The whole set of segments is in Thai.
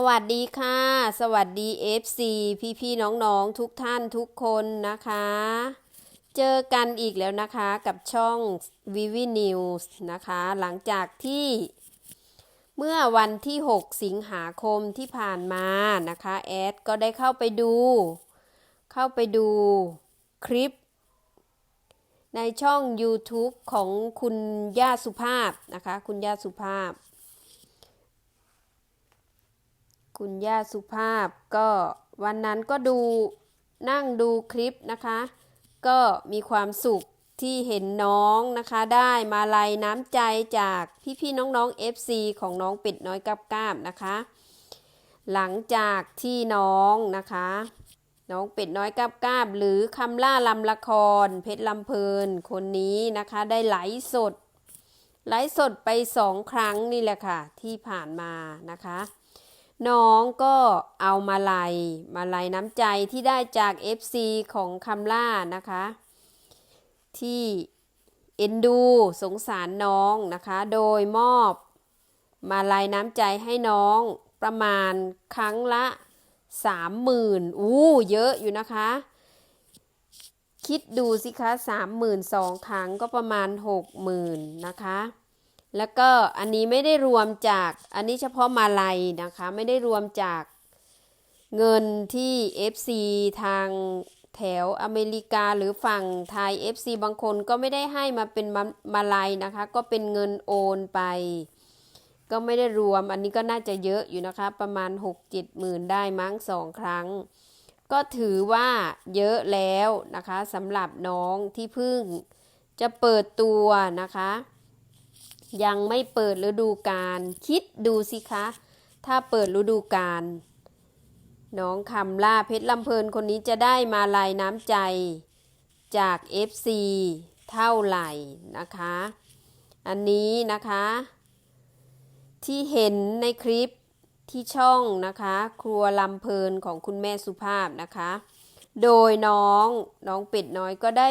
สวัสดีค่ะ สวัสดี FC พี่พี่ๆน้องๆ ทุกท่านทุกคนนะคะ เจอกันอีกแล้วนะคะกับช่อง Vivi News นะคะ หลังจากที่ เมื่อวันที่ 6 สิงหาคมที่ผ่านมานะคะ แอดก็ได้เข้าไปดู เข้าไปดูคลิป ในช่อง YouTube ของคุณย่าสุภาพนะคะ คุณย่าสุภาพ คุณย่าสุภาพก็วันนั้นก็ดูนั่งดูคลิปนะคะ ก็มีความสุขที่เห็นน้องนะคะ ได้มาลัยน้ำใจจากพี่ๆน้องๆ FC ของน้องเป็ดน้อยกับก้ามนะคะ หลังจากที่น้องนะคะ น้องเป็ดน้อยกับก้าบหรือคำล่าลำละคร เพชรลำเพลินคนนี้นะคะได้ไหลสดไลฟ์สดไปสองครั้งนี่แหละค่ะ ที่ผ่านมานะคะ น้องก็เอามาลัยมาลัยน้ำใจที่ได้จาก FC ของคำล่านะคะ ที่เอ็นดูสงสารน้องนะคะ โดยมอบมาลัยน้ำใจให้น้องประมาณครั้งละสามหมื่นอู้เยอะอยู่นะคะ คิดดูสิคะสามหมื่นสองครั้งก็ประมาณหกหมื่นนะคะ แล้วก็อันนี้ไม่ได้รวมจากอันนี้เฉพาะมาลัยนะคะ ไม่ได้รวมจากเงินที่ FC ทางแถวอเมริกาหรือฝั่งไทย FC บางคนก็ไม่ได้ให้มาเป็นมามาลัยนะคะ ก็เป็นเงินโอนไป ก็ไม่ได้รวมอันนี้ก็น่าจะเยอะอยู่นะคะ ประมาณ 6-7หมื่นได้มั้งสองครั้ง ก็ถือว่าเยอะแล้วนะคะสำหรับน้องที่เพิ่งจะเปิดตัวนะคะ ยังไม่เปิดฤดูกาลคิดดูสิคะ ถ้าเปิดฤดูกาลน้องคำล่าเพชรลำเพลินคนนี้จะได้มาลายน้ำใจจาก FC เท่าไหร่นะคะ อันนี้นะคะ ที่เห็นในคลิปที่ช่องนะคะ ครัวลำเพลินของคุณแม่สุภาพนะคะ โดยน้องน้องเป็ดน้อยก็ได้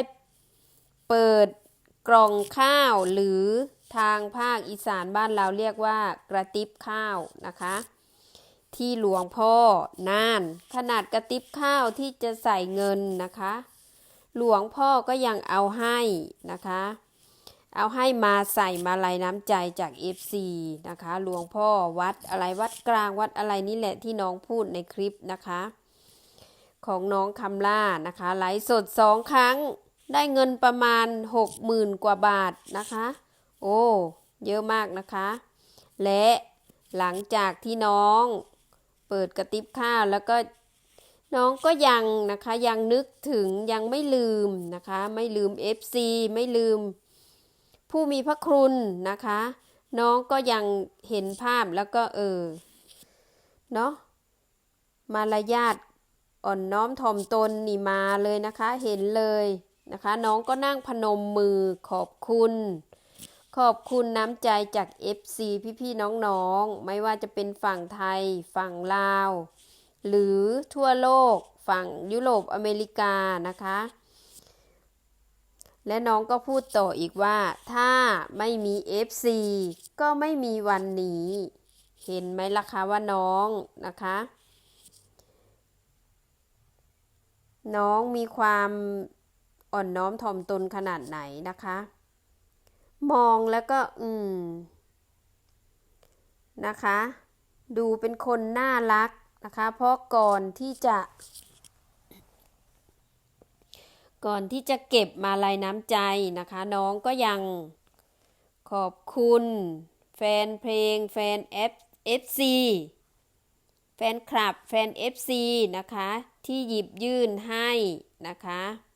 เปิดกล่องข้าวหรือ ทางภาคอีสานบ้านเราเรียกว่ากระติบข้าวนะคะ ที่หลวงพ่อน่าน ขนาดกระติบข้าวที่จะใส่เงินนะคะ หลวงพ่อก็ยังเอาให้นะคะ เอาให้มาใส่มาลัยน้ำใจจาก FC นะคะ หลวงพ่อวัดอะไรวัดกลางวัดอะไรนี่แหละที่น้องพูดในคลิปนะคะ ของน้องคำล่านะคะไลฟ์สดสองครั้งได้เงินประมาณ 60,000 กว่าบาทนะคะ โอ้ เยอะมากนะคะ และหลังจากที่น้องเปิดกระติบข้าวแล้วก็น้องก็ยังนะคะยังนึกถึงยังไม่ลืมนะคะ ไม่ลืม FC ไม่ลืม ผู้มีพระคุณนะคะ น้องก็ยังเห็นภาพแล้วก็เออเนาะมารยาทอ่อนน้อมถ่อมตนนี่มาเลยนะคะ เห็นเลยนะคะ น้องก็นั่งพนมมือขอบคุณ ขอบคุณน้ำใจจาก FC พี่ๆน้องๆ ไม่ว่าจะเป็นฝั่งไทย ฝั่งลาว หรือทั่วโลก ฝั่งยุโรปอเมริกานะคะ และน้องก็พูดต่ออีกว่า ถ้าไม่มี FC ก็ไม่มีวันนี้ เห็นไหมล่ะคะว่าน้องนะคะ น้องมีความอ่อนน้อมถ่อมตนขนาดไหนนะคะ มองแล้วก็อืมนะคะ ดูเป็นคนน่ารักนะคะ เพราะก่อนที่จะ ก่อนที่จะเก็บมาลายน้ำใจนะคะ น้องก็ยังขอบคุณ แฟนเพลง แฟน F FC แฟนคลับ แฟน FC นะคะ ที่หยิบยื่นให้นะคะ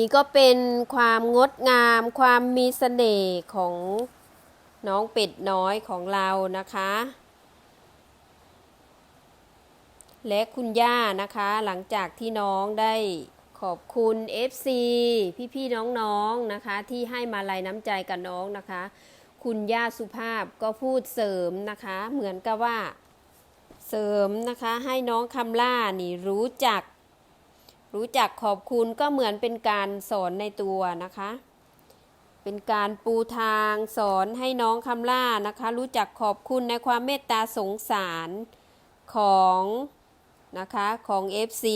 นี้ก็เป็นความงดงาม ความมีเสน่ห์ของน้องเป็ดน้อยของเรานะคะ และคุณย่านะคะ หลังจากที่น้องได้ขอบคุณ FC พี่ๆน้องๆนะคะ ที่ให้มาลัยน้ำใจกับน้องนะคะ คุณย่าสุภาพก็พูดเสริมนะคะ เหมือนกับว่า เสริมนะคะให้น้องคำล่านี่รู้จัก รู้จักขอบคุณก็เหมือนเป็นการสอนในตัวนะคะ เป็นการปูทางสอนให้น้องคำล่านะคะ รู้จักขอบคุณในความเมตตาสงสารของนะคะของ FC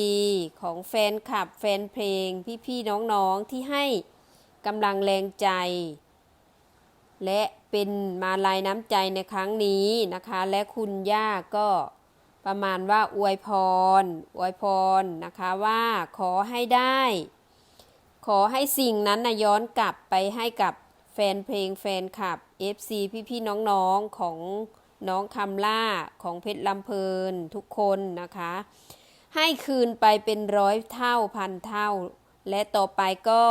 ของแฟนคลับแฟนเพลงพี่ๆน้องๆที่ให้กำลังแรงใจ และเป็นมาลายน้ำใจในครั้งนี้นะคะ และคุณย่าก็ ประมาณว่าอวยพร อวยพรนะคะว่าขอให้ได้ ขอให้สิ่งนั้นนะย้อนกลับไปให้กับแฟนเพลงแฟนคลับ FC พี่ๆน้องๆของน้องคำล่าของเพชรลำเพลินทุกคนนะคะ ให้คืนไปเป็นร้อยเท่าพันเท่า และต่อไปก็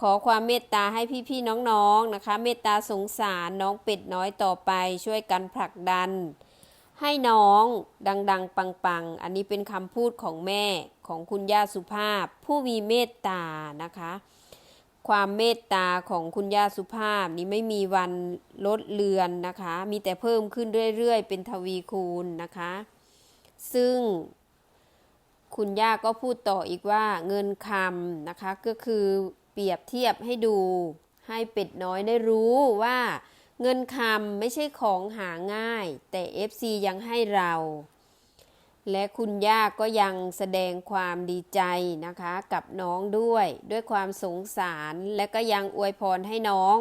ขอความเมตตาให้พี่ๆน้องๆนะคะ เมตตาสงสารน้องเป็ดน้อยต่อไปช่วยกันผลักดัน ให้น้องดัง ๆ ปัง ๆ อันนี้เป็นคำพูดของแม่ของคุณย่าสุภาพ ผู้มีเมตตานะคะ ความเมตตาของคุณย่าสุภาพนี้ไม่มีวันลดเลือนนะคะ มีแต่เพิ่มขึ้นเรื่อย ๆ เป็นทวีคูณนะคะ ซึ่งคุณย่าก็พูดต่ออีกว่าเงินคำนะคะก็คือเปรียบเทียบให้ดูให้เป็ดน้อยได้รู้ว่า เงินคำไม่ใช่ของหาง่าย แต่ FC ยังให้เรา และคุณย่าก็ยังแสดงความดีใจนะคะกับน้องด้วย ด้วยความสงสารและก็ยังอวยพรให้น้อง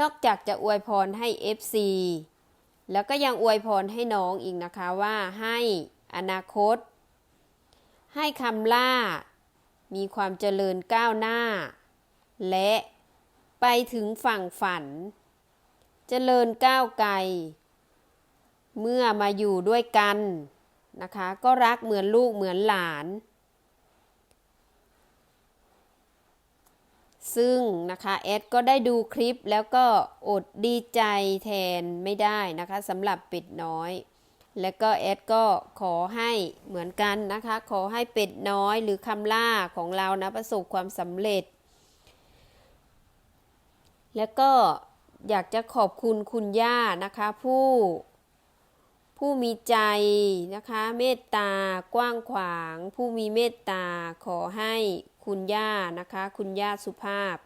นอกจากจะอวยพรให้ FC แล้วก็ยังอวยพรให้น้องอีกนะคะว่าให้อนาคต ให้คำล่า มีความเจริญก้าวหน้า และไปถึงฝั่งฝัน เจริญก้าวไกล เมื่อมาอยู่ด้วยกันนะคะ ก็รักเหมือนลูกเหมือนหลาน ซึ่งนะคะแอดก็ได้ดูคลิปแล้วก็อดดีใจแทนไม่ได้นะคะสำหรับเป็ดน้อย และก็แอดก็ขอให้เหมือนกันนะคะ ขอให้เป็ดน้อยหรือคำล่าของเรานะประสบความสำเร็จ แล้วก็ อยากจะขอบคุณคุณย่านะคะผู้ผู้มีใจนะคะเมตตากว้างขวาง ผู้มีเมตตาขอให้คุณย่านะคะ คุณย่าสุภาพ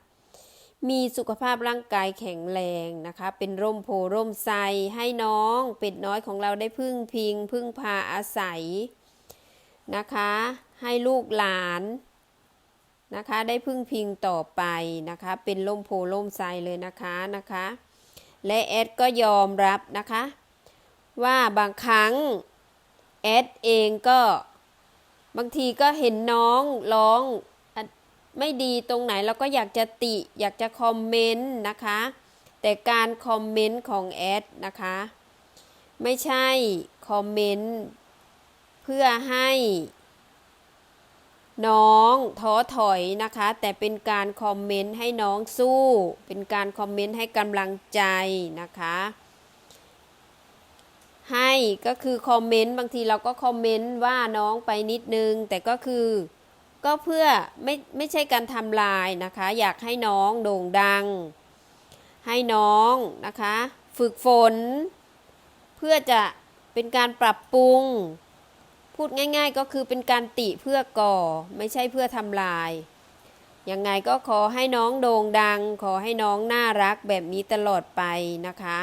มีสุขภาพร่างกายแข็งแรงนะคะ เป็นร่มโพร่มไทรให้น้องเป็ดน้อยของเราได้พึ่งพิง พึ่งพาอาศัยนะคะ ให้ลูกหลาน นะคะ ได้พึ่งพิงต่อไปนะคะ เป็นร่มโพร่มไทรเลยนะคะนะคะ และแอดก็ยอมรับนะคะ ว่าบางครั้งแอดเองก็บางทีก็เห็นน้องร้องไม่ดีตรงไหนเราก็อยากจะติ อยากจะคอมเมนต์นะคะ แต่การคอมเมนต์ของแอดนะคะ ไม่ใช่คอมเมนต์เพื่อให้ น้องท้อถอยนะคะ แต่เป็นการคอมเมนต์ให้น้องสู้ เป็นการคอมเมนต์ให้กำลังใจนะคะ ให้ก็คือคอมเมนต์บางทีเราก็คอมเมนต์ว่าน้องไปนิดนึง แต่ก็คือก็เพื่อไม่ไม่ใช่การทำลายนะคะ อยากให้น้องโด่งดัง ให้น้องนะคะ ฝึกฝน เพื่อจะเป็นการปรับปรุง พูดง่ายๆก็คือเป็นการติเพื่อก่อ ไม่ใช่เพื่อทำลาย ยังไงก็ขอให้น้องโด่งดัง ขอให้น้องน่ารักแบบนี้ตลอดไปนะคะ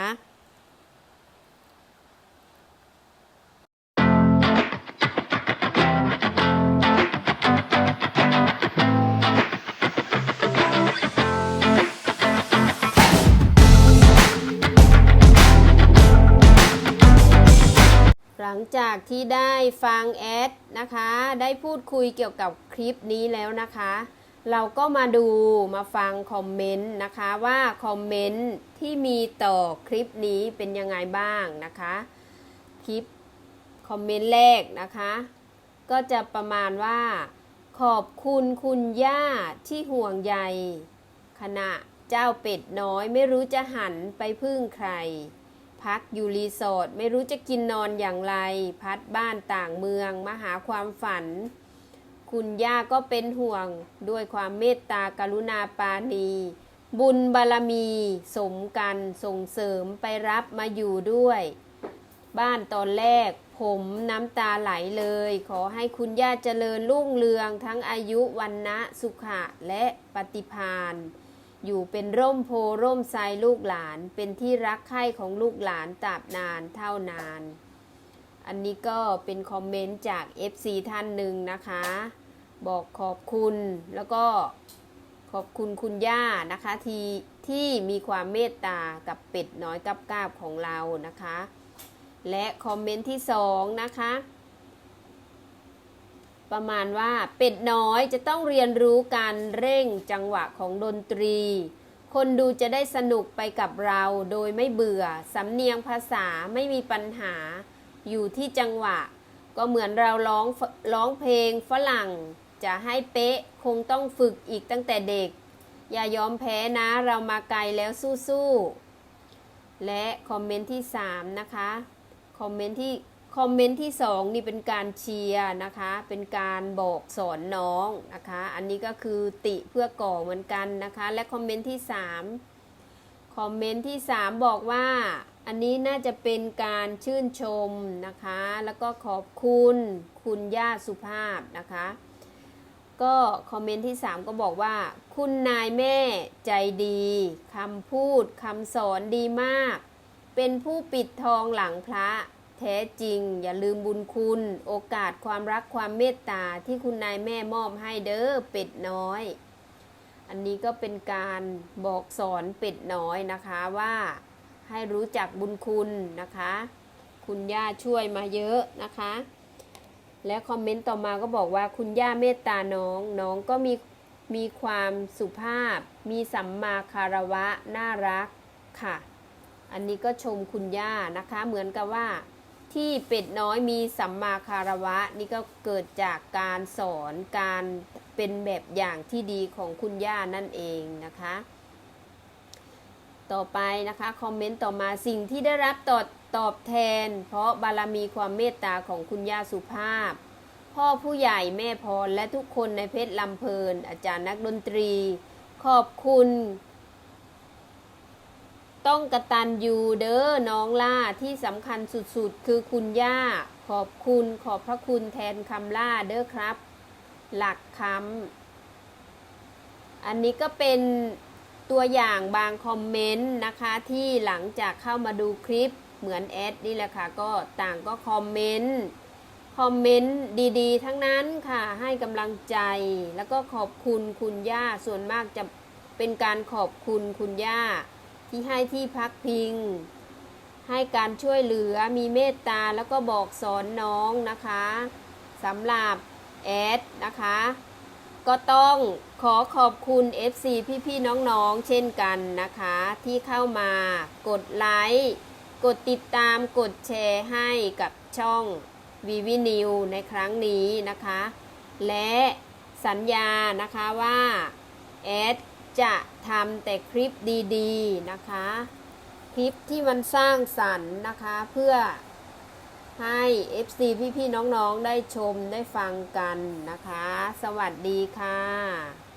จากที่ได้ฟังแอดนะคะ ได้พูดคุยเกี่ยวกับคลิปนี้แล้วนะคะ เราก็มาดูมาฟังคอมเมนต์นะคะว่าคอมเมนต์ที่มีต่อคลิปนี้เป็นยังไงบ้างนะคะ คลิปคอมเมนต์แรกนะคะ ก็จะประมาณว่า ขอบคุณคุณย่าที่ห่วงใยขณะเจ้าเป็ดน้อยไม่รู้จะหันไปพึ่งใคร พักอยู่รีสอร์ทไม่รู้จะกินนอนอย่างไร พัดบ้านต่างเมืองมาหาความฝัน คุณย่าก็เป็นห่วงด้วยความเมตตากรุณาปาณี บุญบารมี สมกันส่งเสริมไปรับมาอยู่ด้วย บ้านตอนแรกผมน้ำตาไหลเลย ขอให้คุณย่าเจริญรุ่งเรืองทั้งอายุวันนะสุขะและปฏิพาน อยู่เป็นร่มโพร่มไทรลูกหลาน เป็นที่รักใคร่ของลูกหลานตราบนานเท่านาน อันนี้ก็เป็นคอมเมนต์จาก FC ท่านหนึ่งนะคะ บอกขอบคุณแล้วก็ขอบคุณคุณย่านะคะที่ที่มีความเมตตากับเป็ดน้อยกับกาบของเรานะคะ และคอมเมนต์ที่สองนะคะ ประมาณว่าเป็ดน้อยจะต้องเรียนรู้การเร่งจังหวะของดนตรี คนดูจะได้สนุกไปกับเราโดยไม่เบื่อ สำเนียงภาษาไม่มีปัญหา อยู่ที่จังหวะ ก็เหมือนเราร้องร้องเพลงฝรั่ง จะให้เป๊ะคงต้องฝึกอีกตั้งแต่เด็ก อย่ายอมแพ้นะเรามาไกลแล้วสู้ๆและคอมเมนต์ที่ 3 นะคะ คอมเมนต์ที่ คอมเมนต์ที่ 2 นี่เป็นการเชียร์นะคะ เป็นการบอกสอนน้องนะคะ อันนี้ก็คือติเพื่อก่อเหมือนกันนะคะ และคอมเมนต์ที่ 3 คอมเมนต์ที่ 3 บอกว่า อันนี้น่าจะเป็นการชื่นชมนะคะ แล้วก็ขอบคุณคุณย่าสุภาพนะคะ ก็คอมเมนต์ที่ 3 ก็บอกว่า คุณนายแม่ใจดีคำพูดคำสอนดีมาก เป็นผู้ปิดทองหลังพระ แท้จริง อย่าลืมบุญคุณ โอกาสความรักความเมตตาที่คุณนายแม่มอบให้เด้อเป็ดน้อย อันนี้ก็เป็นการบอกสอนเป็ดน้อยนะคะว่าให้รู้จักบุญคุณนะคะ คุณย่าช่วยมาเยอะนะคะ และคอมเมนต์ต่อมาก็บอกว่าคุณย่าเมตตาน้องน้องก็มีมีความสุภาพ มีสัมมาคารวะน่ารักค่ะ อันนี้ก็ชมคุณย่านะคะ เหมือนกับว่า ที่เป็ดน้อยมีสัมมาคารวะ นี่ก็เกิดจากการสอนการเป็นแบบอย่างที่ดีของคุณย่านั่นเองนะคะ ต่อไปนะคะ คอมเมนต์ต่อมาสิ่งที่ได้รับตอบตอบแทน เพราะบารมีความเมตตาของคุณย่าสุภาพ พ่อผู้ใหญ่แม่พรและทุกคนในเพชรลำเพลิน อาจารย์นักดนตรี ขอบคุณ ต้องกระตันยูเด้อน้องล่าที่สำคัญสุดๆ คือคุณย่า ขอบคุณขอบพระคุณแทนคำล่าเด้อครับ หลักคำอันนี้ก็เป็นตัวอย่างบางคอมเมนต์นะคะที่หลังจากเข้ามาดูคลิปเหมือนแอดนี่แหละค่ะก็ต่างก็คอมเมนต์คอมเมนต์ดีๆ ทั้งนั้นค่ะให้กำลังใจแล้วก็ขอบคุณคุณย่าส่วนมากจะเป็นการขอบคุณคุณย่า ที่ให้ที่พักพิง ให้การช่วยเหลือมีเมตตาแล้วก็บอกสอนน้องนะคะสำหรับแอดนะคะ ก็ต้องขอขอบคุณ FC พี่ๆน้องๆ เช่นกันนะคะ ที่เข้ามากดไลค์กดติดตามกดแชร์ให้กับช่องวีวีนิวในครั้งนี้นะคะ และสัญญานะคะว่าแอด จะทำแต่คลิปดีๆนะคะ คลิปที่มันสร้างสรรค์นะคะเพื่อให้ FC พี่ๆน้องๆได้ชมได้ฟังกันนะคะ สวัสดีค่ะ